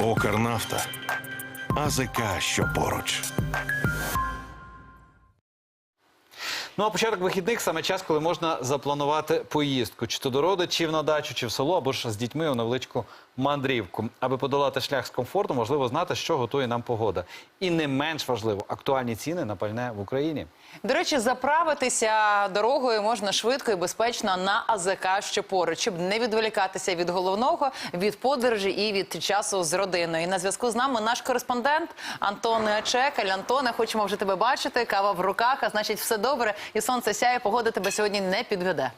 Укрнафта. АЗК, що поруч. Ну а початок вихідних саме час, коли можна запланувати поїздку, чи то до родичів на дачу, чи в село, або ж з дітьми у невеличку мандрівку. Аби подолати шлях з комфортом, важливо знати, що готує нам погода. І не менш важливо актуальні ціни на пальне в Україні. До речі, заправитися дорогою можна швидко і безпечно на АЗК, що поруч, щоб не відволікатися від головного, від подорожі і від часу з родиною. І на зв'язку з нами наш кореспондент Антон Чекаль. Антоне, хочемо вже тебе бачити. Кава в руках, а значить, все добре. І сонце сяє, погода тебе сьогодні не підведе.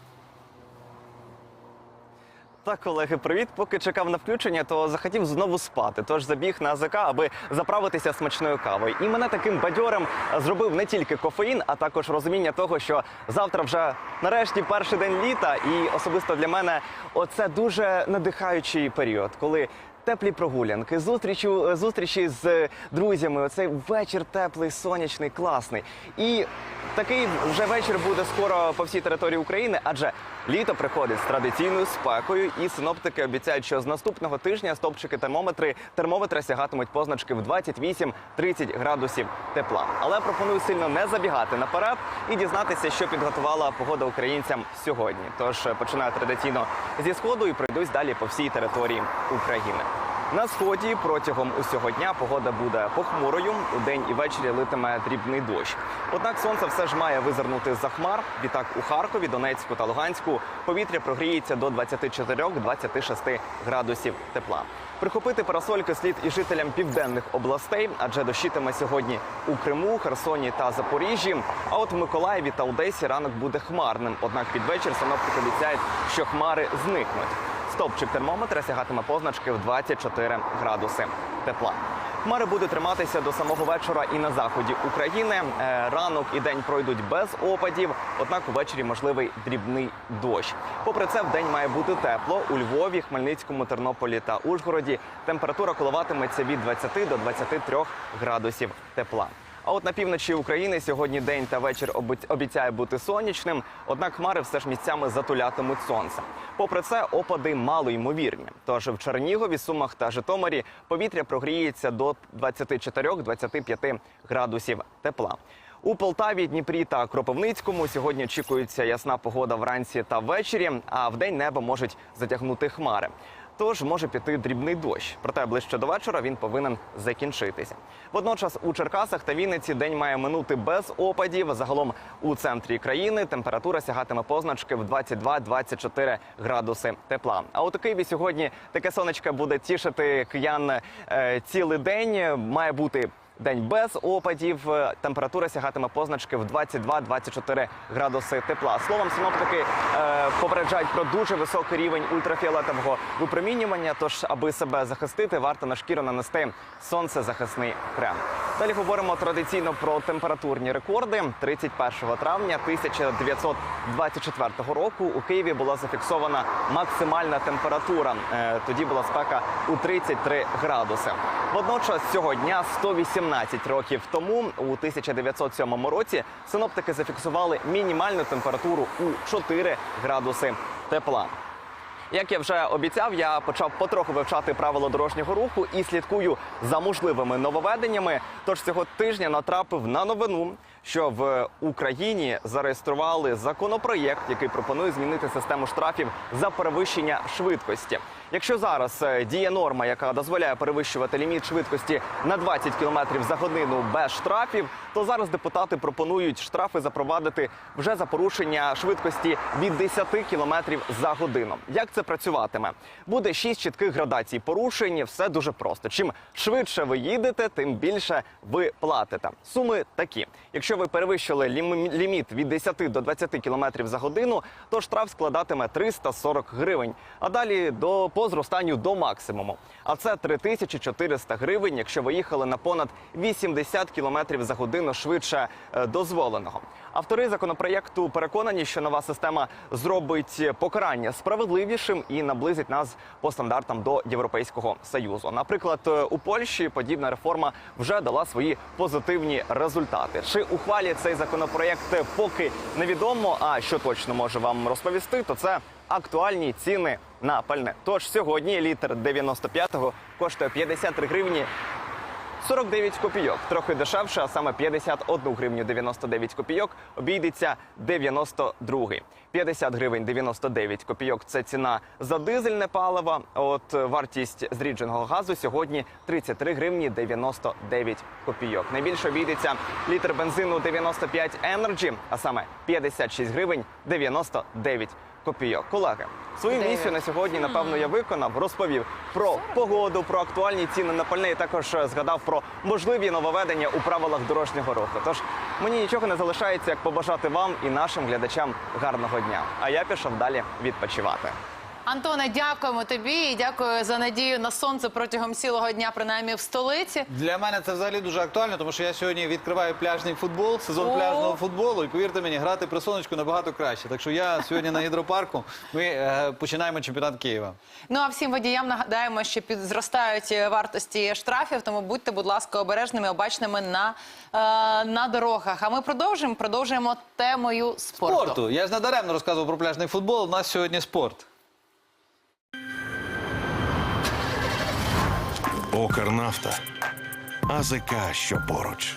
Так, колеги, привіт. Поки чекав на включення, то захотів знову спати. Тож забіг на АЗК, аби заправитися смачною кавою. І мене таким бадьором зробив не тільки кофеїн, а також розуміння того, що завтра вже нарешті перший день літа, і особисто для мене оце дуже надихаючий період, коли. Теплі прогулянки, зустрічі, зустрічі з друзями. Оцей вечір теплий, сонячний, класний. І такий вже вечір буде скоро по всій території України, адже літо приходить з традиційною спекою, і синоптики обіцяють, що з наступного тижня стопчики термометри термометри сягатимуть позначки в 28-30 градусів тепла. Але пропоную сильно не забігати наперед і дізнатися, що підготувала погода українцям сьогодні. Тож е, починаю традиційно зі сходу і пройдусь далі по всій території України. На сході протягом усього дня погода буде похмурою. У день і ввечері литиме дрібний дощ. Однак сонце все ж має визирнути за хмар. Відтак у Харкові, Донецьку та Луганську повітря прогріється до 24-26 градусів тепла. Прихопити парасольки слід і жителям південних областей, адже дощитиме сьогодні у Криму, Херсоні та Запоріжжі. А от в Миколаєві та Одесі ранок буде хмарним. Однак під вечір синоптики обіцяють, що хмари зникнуть. Стопчик термометра сягатиме позначки в 24 градуси тепла. Хмари будуть триматися до самого вечора і на заході України. Е, Ранок і день пройдуть без опадів, однак увечері можливий дрібний дощ. Попри це, в день має бути тепло у Львові, Хмельницькому, Тернополі та Ужгороді. Температура коливатиметься від 20 до 23 градусів тепла. А от на півночі України сьогодні день та вечір обіцяє бути сонячним, однак хмари все ж місцями затулятимуть сонце. Попри це, опади мало ймовірні. Тож в Чернігові, Сумах та Житомирі повітря прогріється до 24-25 градусів тепла. У Полтаві, Дніпрі та Кропивницькому сьогодні очікується ясна погода вранці та ввечері, а вдень небо можуть затягнути хмари. Тож може піти дрібний дощ. Проте ближче до вечора він повинен закінчитися. Водночас у Черкасах та Вінниці день має минути без опадів. Загалом у центрі країни температура сягатиме позначки в 22-24 градуси тепла. А у Києві сьогодні таке сонечко буде тішити киян е, цілий день. Має бути День без опадів, Е, температура сягатиме позначки в 22-24 градуси тепла. Словом, синоптики е, попереджають про дуже високий рівень ультрафіолетового випромінювання. Тож, аби себе захистити, варто на шкіру нанести сонцезахисний крем. Далі говоримо традиційно про температурні рекорди. 31 травня 1924 року у Києві була зафіксована максимальна температура. Е, Тоді була спека у 33 градуси. Водночас цього дня 118 років тому, у 1907 році, синоптики зафіксували мінімальну температуру у 4 градуси тепла. Як я вже обіцяв, я почав потроху вивчати правила дорожнього руху і слідкую за можливими нововведеннями. Тож цього тижня натрапив на новину, що в Україні зареєстрували законопроєкт, який пропонує змінити систему штрафів за перевищення швидкості. Якщо зараз е, діє норма, яка дозволяє перевищувати ліміт швидкості на 20 км за годину без штрафів, то зараз депутати пропонують штрафи запровадити вже за порушення швидкості від 10 км за годину. Як це працюватиме? Буде шість чітких градацій порушень. Все дуже просто. Чим швидше ви їдете, тим більше ви платите. Суми такі: якщо ви перевищили ліміт від 10 до 20 км за годину, то штраф складатиме 340 гривень. А далі до по зростанню до максимуму. А це 3400 гривень, якщо ви їхали на понад 80 км за годину швидше е, дозволеного. Автори законопроєкту переконані, що нова система зробить покарання справедливішим і наблизить нас по стандартам до Європейського союзу. Наприклад, е, у Польщі подібна реформа вже дала свої позитивні результати. Чи у ухвалі цей законопроєкт поки невідомо. А що точно можу вам розповісти, то це актуальні ціни на пальне. Тож сьогодні літр 95-го коштує 53 гривні 49 копійок. Трохи дешевше, а саме 51 гривню 99 копійок обійдеться 92-й. 50 гривень 99 копійок – це ціна за дизельне паливо. От е, вартість зрідженого газу сьогодні 33 гривні 99 копійок. Найбільше обійдеться літр бензину 95 Energy, а саме 56 гривень 99 копійок. Колеги, свою місію на сьогодні, напевно, я виконав, розповів про погоду, про актуальні ціни на пальне і також е, згадав про можливі нововведення у правилах дорожнього руху. Тож мені нічого не залишається, як побажати вам і нашим глядачам гарного дня. А я пішов далі відпочивати. Антоне, дякуємо тобі і дякую за надію на сонце протягом цілого дня, принаймні в столиці. Для мене це взагалі дуже актуально, тому що я сьогодні відкриваю пляжний футбол, сезон О. пляжного футболу. І повірте мені, грати при сонечку набагато краще. Так що я сьогодні на гідропарку. Ми е, починаємо чемпіонат Києва. Ну а всім водіям нагадаємо, що під зростають е, вартості штрафів, тому будьте, будь ласка, обережними, обачними на, е, на дорогах. А ми продовжуємо продовжуємо темою спорту. Спорту. Я ж надаремно розказував про пляжний футбол. У нас сьогодні спорт. Укрнафта. АЗК, що поруч.